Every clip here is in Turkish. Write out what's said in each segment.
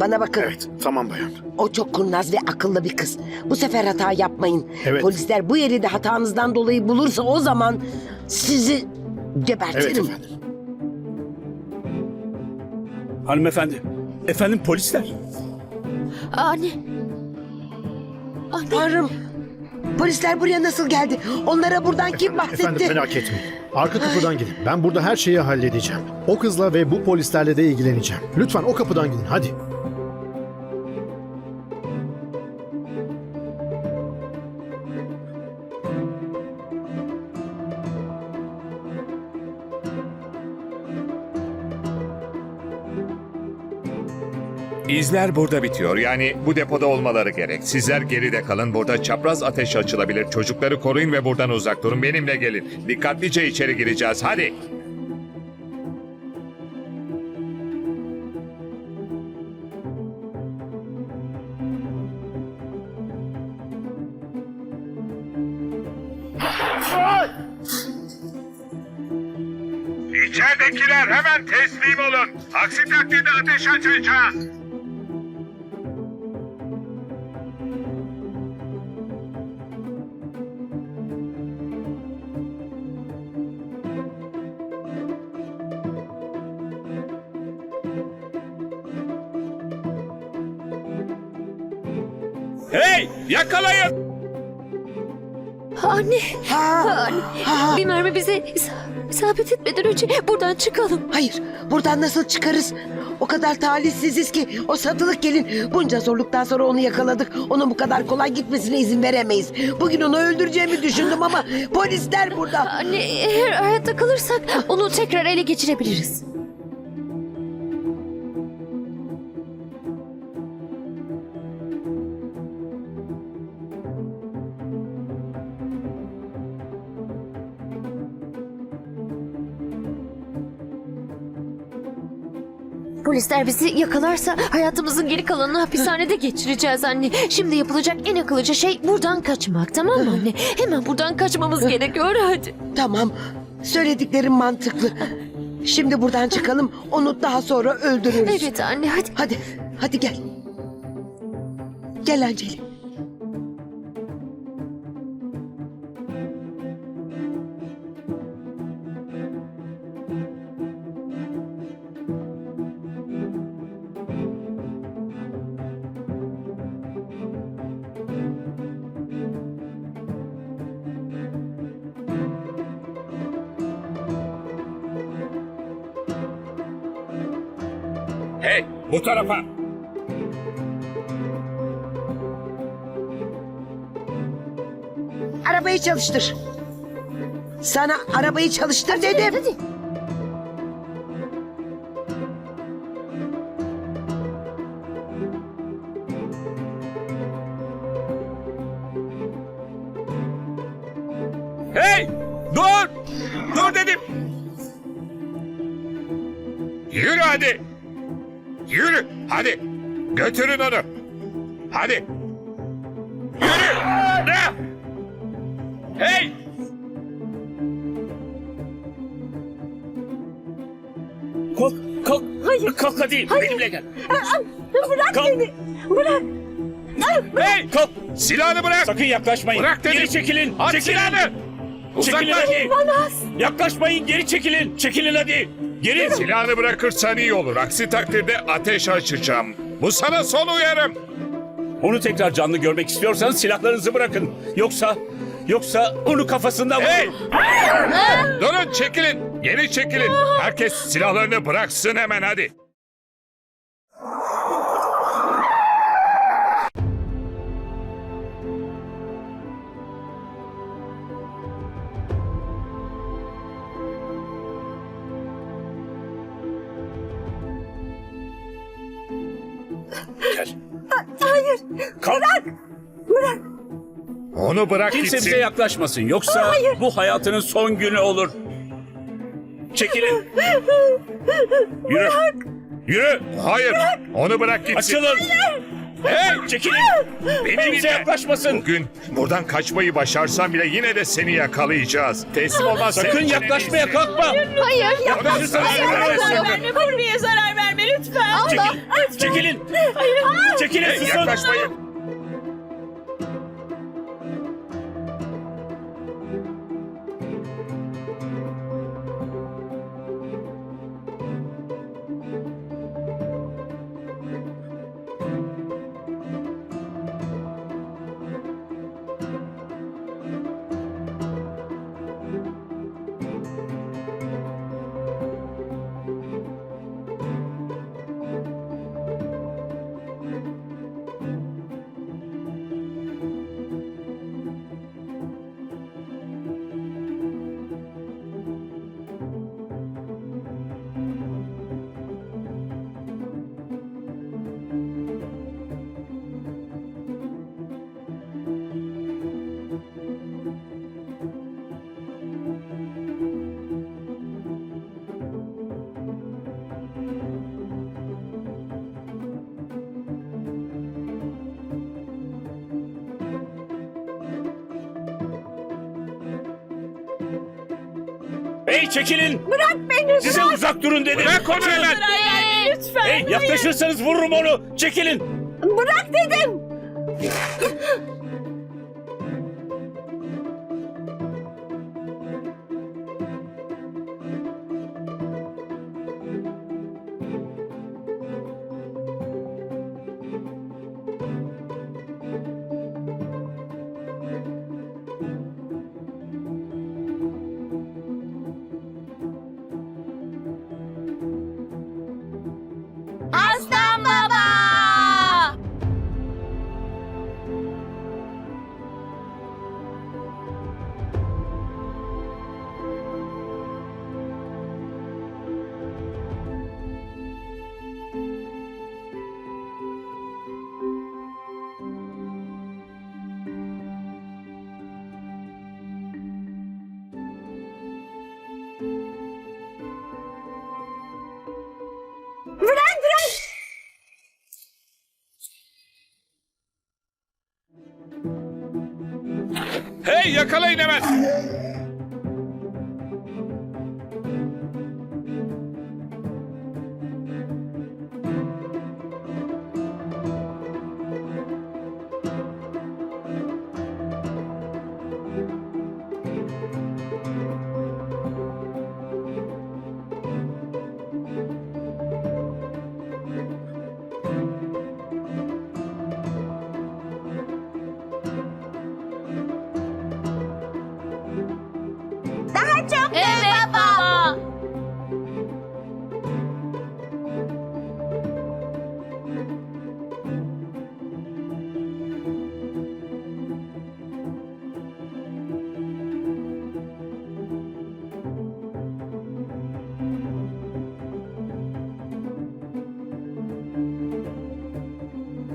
Bana bakın. Evet, tamam bayan. O çok kurnaz ve akıllı bir kız. Bu sefer hata yapmayın. Evet. Polisler bu yeri de hatanızdan dolayı bulursa o zaman sizi Evet gebertirim. efendim. Hanımefendi. Efendim polisler. Anne. Anne. Tanrım. Polisler buraya nasıl geldi? Onlara buradan kim bahsetti? Efendim merak etmeyin. Arka kapıdan gidin. Ben burada her şeyi halledeceğim. O kızla ve bu polislerle de ilgileneceğim. Lütfen o kapıdan gidin hadi. İzler burada bitiyor. Yani bu depoda olmaları gerek. Sizler geride kalın. Burada çapraz ateş açılabilir. Çocukları koruyun ve buradan uzak durun. Benimle gelin. Dikkatlice içeri gireceğiz. Hadi. İçeridekiler hemen teslim olun. Aksi takdirde ateş açacağız. Yakalayın. Anne. Ha, Anne. ha. Bir mermi bize isa- isabet etmeden önce buradan çıkalım. Hayır, buradan nasıl çıkarız? O kadar talihsiziz ki o satılık gelin bunca zorluktan sonra onu yakaladık. Onun bu kadar kolay gitmesine izin veremeyiz. Bugün onu öldüreceğimi düşündüm ama polisler burada. Anne eğer hayatta kalırsak onu tekrar ele geçirebiliriz. Polisler bizi yakalarsa hayatımızın geri kalanını hapishanede geçireceğiz anne. Şimdi yapılacak en akıllıca şey buradan kaçmak tamam mı anne? Hemen buradan kaçmamız gerekiyor hadi. Tamam, söylediklerim mantıklı. Şimdi buradan çıkalım, onu daha sonra öldürürüz. Evet anne hadi. Hadi, hadi gel. Gel Anceli. Hey bu tarafa. Arabayı çalıştır. Sana arabayı çalıştır dedim. Hadi. Hey dur. Dur dedim. Yürü hadi. Hadi. Götürün onu. Hadi. Yürü. Ne? Hey. Kalk kalk. Hayır. Kalk hadi benimle gel. Bırak Kalk. beni. Bırak. Hey. Kalk. Silahını bırak. Sakın yaklaşmayın. Bırak dedim. Geri çekilin. At çekilin. silahını. Çekilin Uzaklaş. hadi. Yaklaşmayın geri çekilin. Çekilin hadi. Geri. Silahını bırakırsan iyi olur. Aksi takdirde ateş açacağım. Bu sana son uyarım. Onu tekrar canlı görmek istiyorsanız silahlarınızı bırakın. Yoksa yoksa onu kafasından Hey! vururum. Durun çekilin. Geri çekilin. Herkes silahlarını bıraksın hemen hadi. Hayır. Kalk. Onu bırak Kimse gitsin. bize yaklaşmasın. Yoksa bu hayatının son günü olur. Çekilin. Yürü. Yürü. Hayır. Onu bırak gitsin. Açılın. Hey çekilin. Beni Kimse yaklaşmasın. Bugün buradan kaçmayı başarsan bile yine de seni yakalayacağız. Teslim olmaz. Sakın yaklaşmaya kalkma. Hayır Yaklaşırsan öldürürüm. verme, Purvi'ye zarar verme lütfen. Çekil. Çekilin. Çekilin Hey, susun. yaklaşmayın. Hey çekilin. Bırak beni. Size uzak durun dedim. Bırak onu hemen. Lütfen. Hey yaklaşırsanız vururum onu. Çekilin. Bırak dedim. Yakalayın hemen.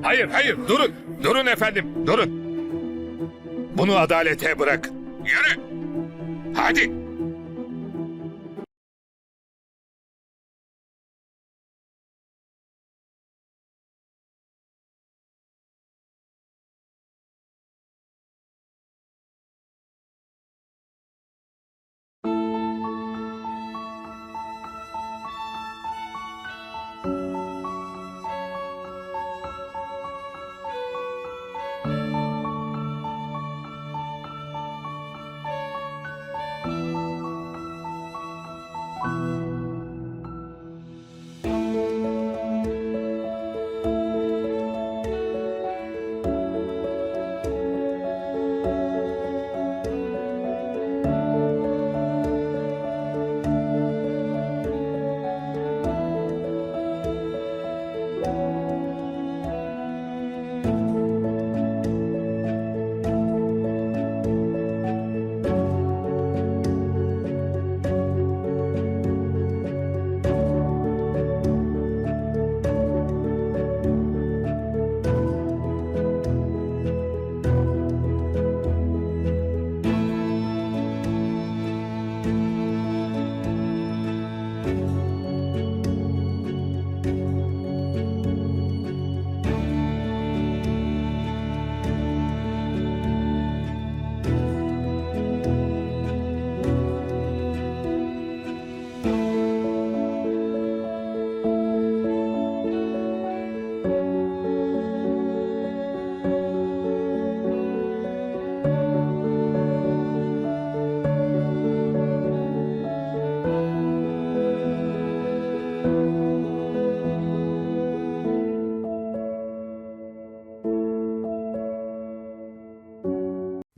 Hayır hayır durun. Durun efendim durun. Bunu adalete bırak. Yürü. Hadi.